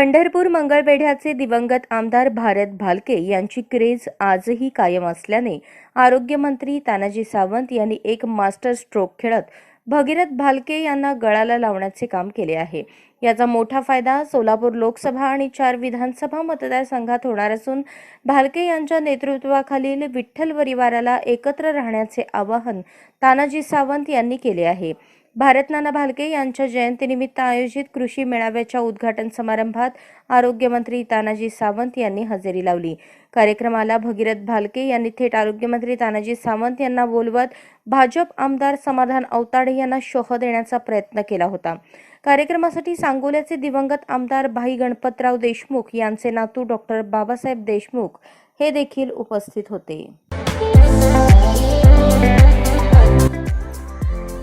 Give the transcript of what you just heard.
पंढरपूर मंगळवेढ्याचे दिवंगत आमदार भारत भालके यांची क्रेज आजही कायम असल्याने आरोग्यमंत्री तानाजी सावंत यांनी एक मास्टर स्ट्रोक खेळत भगीरथ भालके यांना गळाला लावण्याचे काम केले आहे. याचा मोठा फायदा सोलापूर लोकसभा आणि चार विधानसभा मतदारसंघात होणार असून भालके यांच्या नेतृत्वाखालील विठ्ठल परिवाराला एकत्र राहण्याचे आवाहन तानाजी सावंत यांनी केले आहे. भारत नाना भालके यांच्या जयंतीनिमित्त आयोजित कृषी मेळाव्याच्या उद्घाटन समारंभात आरोग्यमंत्री तानाजी सावंत यांनी हजेरी लावली. कार्यक्रमाला भगीरथ भालके यांनी थेट आरोग्यमंत्री तानाजी सावंत यांना बोलवत भाजप आमदार समाधान अवताडे यांना शोह देण्याचा प्रयत्न केला होता. कार्यक्रमासाठी सांगोल्याचे दिवंगत आमदार भाई गणपतराव देशमुख यांचे नातू डॉक्टर बाबासाहेब देशमुख हे देखील उपस्थित होते.